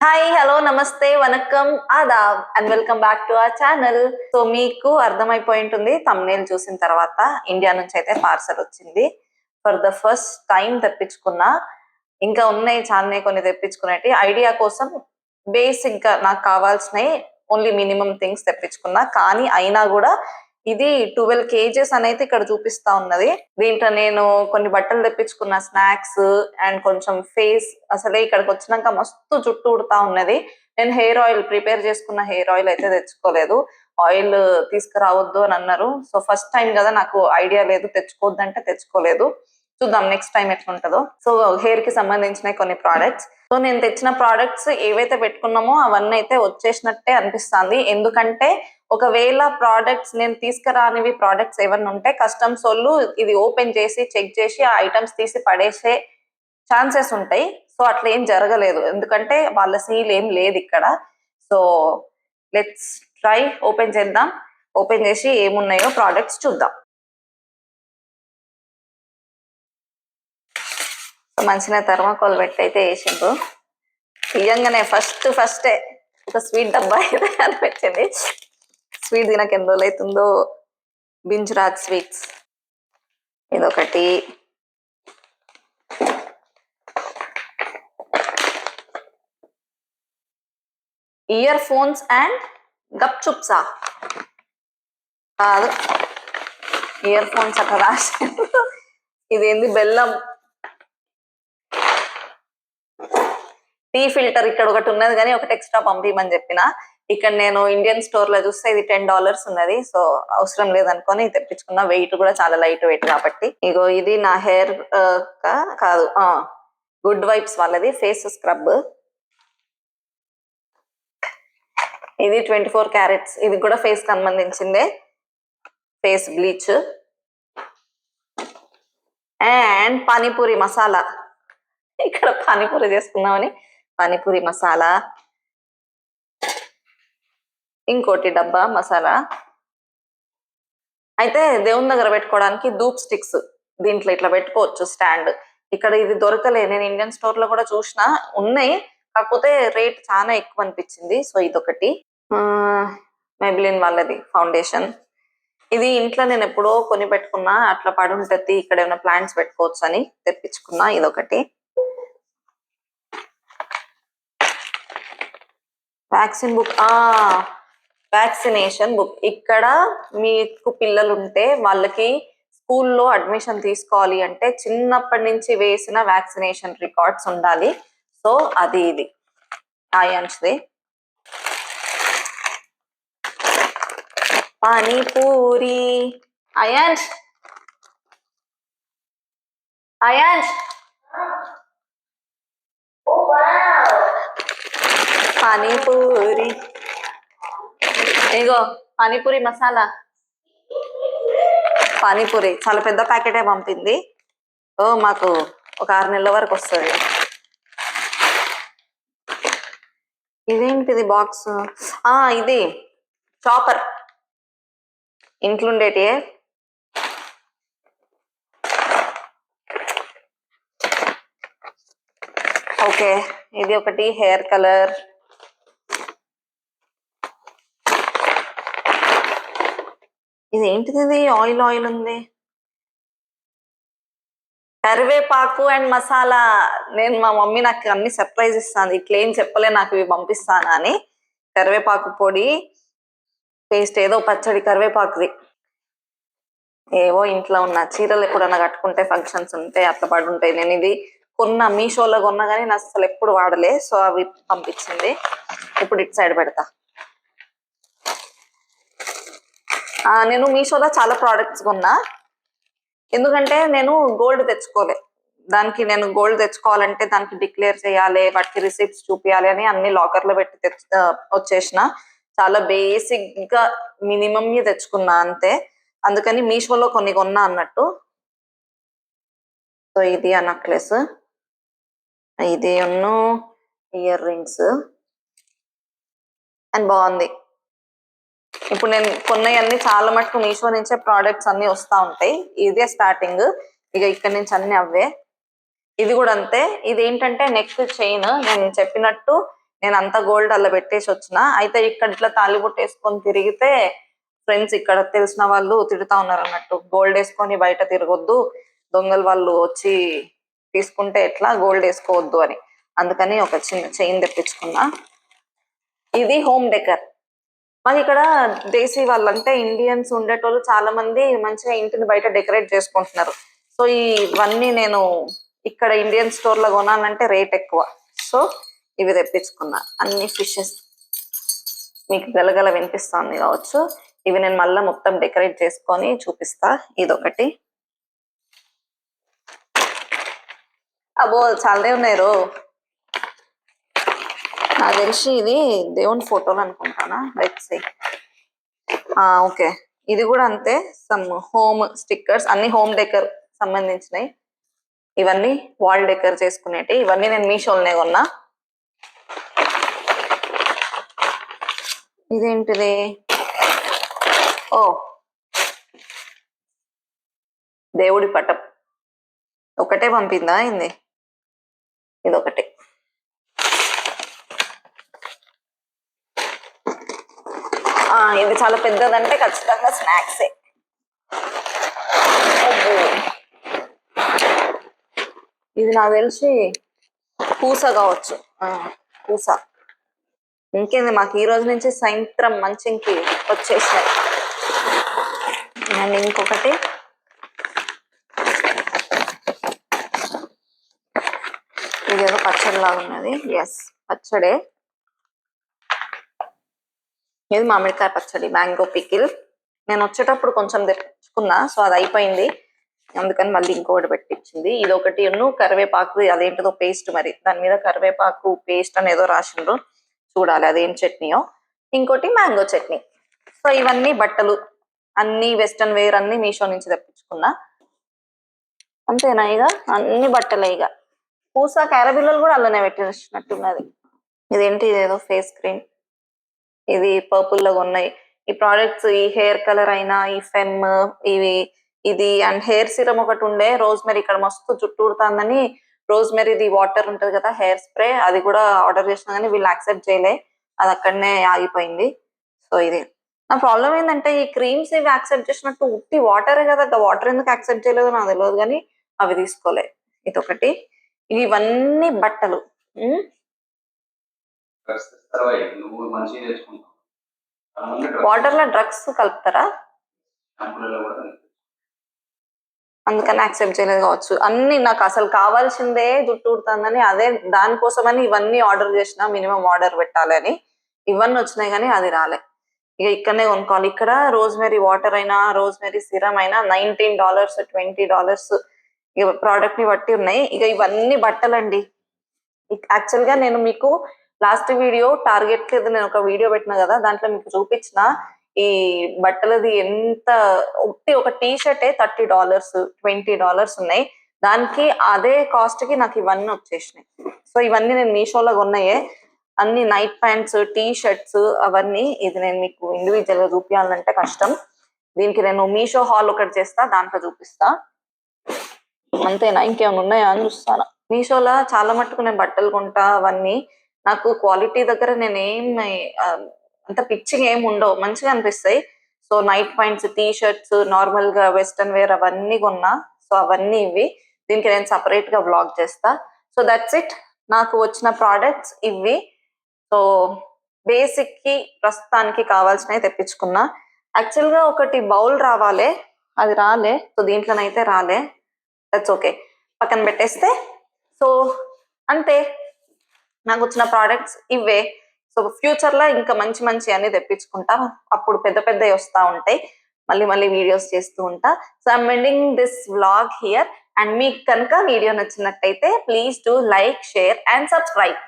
Hi hello నమస్తే వనకం Aadab and welcome back to our channel so మీకు అర్థమైపోయి ఉంటుంది తమ్నేల్ చూసిన తర్వాత ఇండియా నుంచి అయితే పార్సల్ వచ్చింది. ఫర్ ద ఫస్ట్ టైం తెప్పించుకున్నా ఇంకా ఉన్నాయి చాలానే కొన్ని తెప్పించుకునేటి ఐడియా కోసం బేసిక్గా నాకు కావాల్సినవి ఓన్లీ మినిమం థింగ్స్ తెప్పించుకున్నా. కానీ అయినా కూడా ఇది ట్వెల్వ్ కేజెస్ అనేది ఇక్కడ చూపిస్తా ఉన్నది. దీంట్లో నేను కొన్ని బట్టలు తెప్పించుకున్న స్నాక్స్ అండ్ కొంచెం ఫేస్ అసలే ఇక్కడికి వచ్చినాక మస్తు జుట్టు ఉడతా ఉన్నది. నేను హెయిర్ ఆయిల్ ప్రిపేర్ చేసుకున్న హెయిర్ ఆయిల్ అయితే తెచ్చుకోలేదు. ఆయిల్ తీసుకురావద్దు అని అన్నారు. సో ఫస్ట్ టైం కదా నాకు ఐడియా లేదు తెచ్చుకోవద్దు అంటే తెచ్చుకోలేదు. చూద్దాం నెక్స్ట్ టైం ఎట్లుంటుందో. సో హెయిర్కి సంబంధించిన కొన్ని ప్రోడక్ట్స్ సో నేను తెచ్చిన ప్రోడక్ట్స్ ఏవైతే పెట్టుకున్నామో అవన్నీ అయితే వచ్చేసినట్టే అనిపిస్తుంది. ఎందుకంటే ఒకవేళ ప్రోడక్ట్స్ నేను తీసుకురానివి ప్రోడక్ట్స్ ఏమన్నా ఉంటే కస్టమ్స్ వాళ్ళు ఇది ఓపెన్ చేసి చెక్ చేసి ఆ ఐటమ్స్ తీసి పడేసే ఛాన్సెస్ ఉంటాయి. సో అట్లా ఏం జరగలేదు. ఎందుకంటే వాళ్ళ సీల్ ఏం లేదు ఇక్కడ. సో లెట్స్ ట్రై ఓపెన్ చేద్దాం. ఓపెన్ చేసి ఏమున్నాయో ప్రోడక్ట్స్ చూద్దాం. మంచిగా థర్మాకోల్ పెట్టి అయితే వేసిండ్రు. తీయంగానే ఫస్ట్ ఫస్టే ఒక స్వీట్ డబ్బా అయితే అనిపించింది. స్వీట్ తినక ఎన్ని రోజులు అవుతుందో? బింజ్రాజ్ స్వీట్స్. ఇదొకటి. ఇయర్ ఫోన్స్ అండ్ గప్చుప్సా కాదు. ఇయర్ ఫోన్స్ అట్లా రాసి ఇదేంది? బెల్లం. టీ ఫిల్టర్ ఇక్కడ ఒకటి ఉన్నది కానీ ఒకటి ఎక్స్ట్రా పంపించమని చెప్పిన. ఇక్కడ నేను ఇండియన్ స్టోర్లో చూస్తే ఇది టెన్ డాలర్స్ ఉన్నది. సో అవసరం లేదనుకొని తెప్పించుకున్న. వెయిట్ కూడా చాలా లైట్ వెయిట్ కాబట్టి. ఇగో ఇది నా హెయిర్ కాదు గుడ్ వైబ్స్ వాళ్ళది. Face scrub. ఇది ట్వంటీ ఫోర్ క్యారెట్స్. ఇది కూడా ఫేస్ సంబంధించిందే. Face bleach. And panipuri masala. ఇక్కడ పానీపూరి చేసుకుందామని పానీపూరి మసాలా ఇంకోటి డబ్బా మసాలా. అయితే దేవుని దగ్గర పెట్టుకోవడానికి ధూప్ స్టిక్స్ దీంట్లో ఇట్లా పెట్టుకోవచ్చు స్టాండ్. ఇక్కడ ఇది దొరకలే. నేను ఇండియన్ స్టోర్లో కూడా చూసిన ఉన్నాయి. కాకపోతే రేట్ చాలా ఎక్కువ అనిపించింది. సో ఇదొకటి. మెబిలిన్ వాళ్ళది ఫౌండేషన్. ఇది ఇంట్లో నేను ఎప్పుడో కొని పెట్టుకున్నా. అట్లా పడి ఉంటుంది ఇక్కడ ఏమైనా ప్లాంట్స్ పెట్టుకోవచ్చు అని తెప్పించుకున్నా. ఇదొకటి. వ్యాక్సిన్ బుక్ ఆ వ్యాక్సినేషన్ బుక్ ఇక్కడ మీకు పిల్లలు ఉంటే వాళ్ళకి స్కూల్లో అడ్మిషన్ తీసుకోవాలి అంటే చిన్నప్పటి నుంచి వేసిన వ్యాక్సినేషన్ రికార్డ్స్ ఉండాలి. సో అది ఇది. ఆయాంష్ది పానీపూరి. అయాంష్ అయాంష్ పానీపూరి. ఇగో పానీపూరి మసాలా. పానీపూరి చాలా పెద్ద ప్యాకెటే పంపింది. ఓ మాకు ఒక ఆరు నెలల వరకు వస్తుంది. ఇదేంటిది బాక్స్? ఆ ఇది చాపర్. ఇంట్లో ఉండేటి ఓకే ఇది ఒకటి హెయిర్ కలర్. ఇది ఏంటిది ఇది ఆయిల్ ఆయిల్ ఉంది. కరివేపాకు అండ్ మసాలా. నేను మా మమ్మీ నాకు అన్ని సర్ప్రైజ్ ఇస్తాను ఇట్లా ఏం చెప్పలే నాకు ఇవి పంపిస్తాను అని. కరివేపాకు పొడి పేస్ట్ ఏదో పచ్చడి కరివేపాకుది. ఏవో ఇంట్లో ఉన్న చీరలు ఎప్పుడన్నా కట్టుకుంటే ఫంక్షన్స్ ఉంటే అట్లా పడి ఉంటాయి. నేను ఇది కొన్న మీషోలో కొన్నా కానీ నేను అసలు ఎప్పుడు వాడలే. సో అవి పంపించింది. ఇప్పుడు ఇటు సైడ్ పెడతా ఆ, నేను మీషోలో చాలా ప్రోడక్ట్స్ కొన్నా. ఎందుకంటే నేను గోల్డ్ తెచ్చుకోలే. దానికి నేను గోల్డ్ తెచ్చుకోవాలంటే దానికి డిక్లేర్ చేయాలి వాటికి రిసిప్ట్స్ చూపించాలి అని అన్ని లాకర్లో పెట్టి తెచ్చు వచ్చేసిన. చాలా బేసిక్గా మినిమం తెచ్చుకున్నా అంతే. అందుకని మీషోలో కొన్ని కొన్నా అన్నట్టు. సో ఇది ఆ నెక్లెస్ ఇది ఉన్ను ఇయర్ రింగ్స్ అండ్ బాగుంది. ఇప్పుడు నేను కొన్నవన్నీ చాలా మటుకు మీషో నుంచే ప్రోడక్ట్స్ అన్ని వస్తా ఉంటాయి. ఇదే స్టార్టింగ్ ఇక ఇక్కడ నుంచి అన్ని అవే. ఇది కూడా అంతే. ఇది ఏంటంటే నెక్ చైన్ నేను చెప్పినట్టు నేను అంత గోల్డ్ అలా పెట్టేసి వచ్చిన. అయితే ఇక్కడ ఇట్లా తాలిబొట్టు వేసుకొని తిరిగితే ఫ్రెండ్స్ ఇక్కడ తెలిసిన వాళ్ళు తిడుతా ఉన్నారు అన్నట్టు. గోల్డ్ వేసుకొని బయట తిరగొద్దు. దొంగలు వాళ్ళు వచ్చి తీసుకుంటే ఎట్లా గోల్డ్ వేసుకోవద్దు అని. అందుకని ఒక చిన్న చైన్ తెప్పించుకున్నా. ఇది హోమ్ డెకర్ మాకు ఇక్కడ దేశీ వాళ్ళు అంటే ఇండియన్స్ ఉండేటోళ్ళు చాలా మంది మంచిగా ఇంటిని బయట డెకరేట్ చేసుకుంటున్నారు. సో ఇవన్నీ నేను ఇక్కడ ఇండియన్ స్టోర్లో కొనాలంటే రేట్ ఎక్కువ. సో ఇవి తెప్పించుకున్నా. అన్ని ఫిషెస్ మీకు గలగల వినిపిస్తుంది కావచ్చు. ఇవి నేను మళ్ళీ మొత్తం డెకరేట్ చేసుకొని చూపిస్తా. ఇదొకటి. అబ్బో చాలానే ఉన్నాయి రో. నాకు తెలిసి ఇది దేవుని ఫోటోలు అనుకుంటానా లెట్ సే ఓకే ఇది కూడా అంతే సమ్ హోమ్ స్టిక్కర్స్ అన్ని హోమ్ డెకర్ సంబంధించినవి ఇవన్నీ వాల్ డెకర్ చేసుకునేటి ఇవన్నీ నేను మీషోలోనే కొన్నా. ఇదేంటిది? ఓ. దేవుడి పటం. ఒకటే పంపిందా అయింది ఇదొకటి ఆ, ఇది చాలా పెద్దదంటే ఖచ్చితంగా స్నాక్సే. ఇది నాకు తెలిసి పూస కావచ్చు. పూస. ఇంకేంది మాకు ఈ రోజు నుంచి సాయంత్రం మంచింకి వచ్చేసాయి అండ్ ఇంకొకటి. ఇదేదో పచ్చడి లాగా ఉన్నది. ఎస్ పచ్చడే. ఇది మామిడికాయ పచ్చడి మ్యాంగో పికిల్. నేను వచ్చేటప్పుడు కొంచెం తెచ్చుకున్నా సో అది అయిపోయింది. అందుకని మళ్ళీ ఇంకొకటి పెట్టించింది. ఇది ఒకటి ఎన్నో కరివేపాకు అదేంటిదో పేస్ట్ మరి. దాని మీద కరివేపాకు పేస్ట్ అని ఏదో రాసిండ్రు. చూడాలి అదేం చట్నీయో. ఇంకోటి మ్యాంగో చట్నీ. సో ఇవన్నీ బట్టలు. అన్ని వెస్టర్న్ వేర్ అన్ని మీషో నుంచి తెప్పించుకున్నా. అంతేనా ఇక? అన్ని బట్టలే ఇక. పూస క్యారబిల్లలు కూడా అలానే పెట్టినట్టున్నది ఇదేంటి ఇదేదో ఫేస్ క్రీమ్? ఇది పర్పుల్ లాగా ఉన్నాయి. ఈ ప్రోడక్ట్స్ ఈ హెయిర్ కలర్ అయినా ఈ ఫెమ్ ఇవి ఇది అండ్ హెయిర్ సిరమ్ ఒకటి ఉండే రోజ్ మెరీ ఇక్కడ మస్తు చుట్టూడుతుందని రోజ్ మెరీది వాటర్ ఉంటది కదా హెయిర్ స్ప్రే అది కూడా ఆర్డర్ చేసిన కానీ వీళ్ళు యాక్సెప్ట్ చేయలే. అది అక్కడనే ఆగిపోయింది. సో ఇది. నా ప్రాబ్లం ఏంటంటే ఈ క్రీమ్స్ ఇవి యాక్సెప్ట్ చేసినట్టు ఉట్టి వాటరే కదా వాటర్ ఎందుకు యాక్సెప్ట్ చేయలేదో నాకు తెలియదు కానీ అవి తీసుకోలే. ఇది ఒకటి ఇవన్నీ బట్టలు. నువ్వు నేర్చుకుంటావు వాటర్లో డ్రగ్స్ కలుపుతారా. అందుకని యాక్సెప్ట్ చేయలేదు కావచ్చు. అన్ని నాకు అసలు కావాల్సిందే జుట్టు ఊడుతుందని అదే దానికోసమని ఇవన్నీ ఆర్డర్ చేసిన మినిమం ఆర్డర్ పెట్టాలని ఇవన్నీ వచ్చినాయి కానీ అది రాలే. ఇక ఇక్కడనే కొనుక్కోవాలి. ఇక్కడ రోజ్మెరీ వాటర్ అయినా రోజ్మెరీ సిరమ్ అయినా నైన్టీన్ డాలర్స్ ట్వంటీ డాలర్స్ ఇక ప్రోడక్ట్ని బట్టి ఉన్నాయి. ఇక ఇవన్నీ బట్టలండి. యాక్చువల్గా నేను మీకు లాస్ట్ వీడియో టార్గెట్ లేదు నేను ఒక వీడియో పెట్టిన కదా దాంట్లో మీకు చూపించిన ఈ బట్టలది ఎంత ఒకటి ఒక టీ షర్టే థర్టీ డాలర్స్ ట్వంటీ డాలర్స్ ఉన్నాయి. దానికి అదే కాస్ట్కి నాకు ఇవన్నీ వచ్చేసినాయి. సో ఇవన్నీ నేను మీషోలో కొన్నాయే. అన్ని నైట్ ప్యాంట్స్ టీ షర్ట్స్ అవన్నీ ఇది నేను మీకు ఇండివిజువల్గా చూపించాలంటే కష్టం. దీనికి నేను మీషో హాల్ ఒకటి చేస్తా దాంట్లో చూపిస్తా. అంతేనా? ఇంకేమైనా ఉన్నాయా? అని చూస్తాను మీషోలో చాలా మట్టుకు నేను బట్టలు కొంటా అవన్నీ. నాకు క్వాలిటీ దగ్గర నేను ఏం అంత పిచ్చిగా ఏం ఉండవు. మంచిగా అనిపిస్తాయి. So night pants T shirts నార్మల్గా వెస్టర్న్ వేర్ అవన్నీ కొన్నా. సో అవన్నీ ఇవి దీనికి నేను సపరేట్గా బ్లాగ్ చేస్తా. So that's it. నాకు వచ్చిన ప్రోడక్ట్స్ ఇవి సో బేసిక్కి ప్రస్తుతానికి కావాల్సినవి తెప్పించుకున్నా. యాక్చువల్గా ఒకటి బౌల్ రావాలే. అది రాలే. సో దీంట్లోనైతే రాలే. That's okay. పక్కన పెట్టేస్తే. సో అంతే. నాకు వచ్చిన ప్రోడక్ట్స్ ఇవే. సో ఫ్యూచర్లో ఇంకా మంచి మంచి అన్ని తెప్పించుకుంటా. అప్పుడు పెద్ద పెద్దవి వస్తా ఉంటాయి. మళ్ళీ మళ్ళీ వీడియోస్ చేస్తూ ఉంటా. So I'm ending this vlog here and మీకు కనుక వీడియో నచ్చినట్టయితే please do like share and subscribe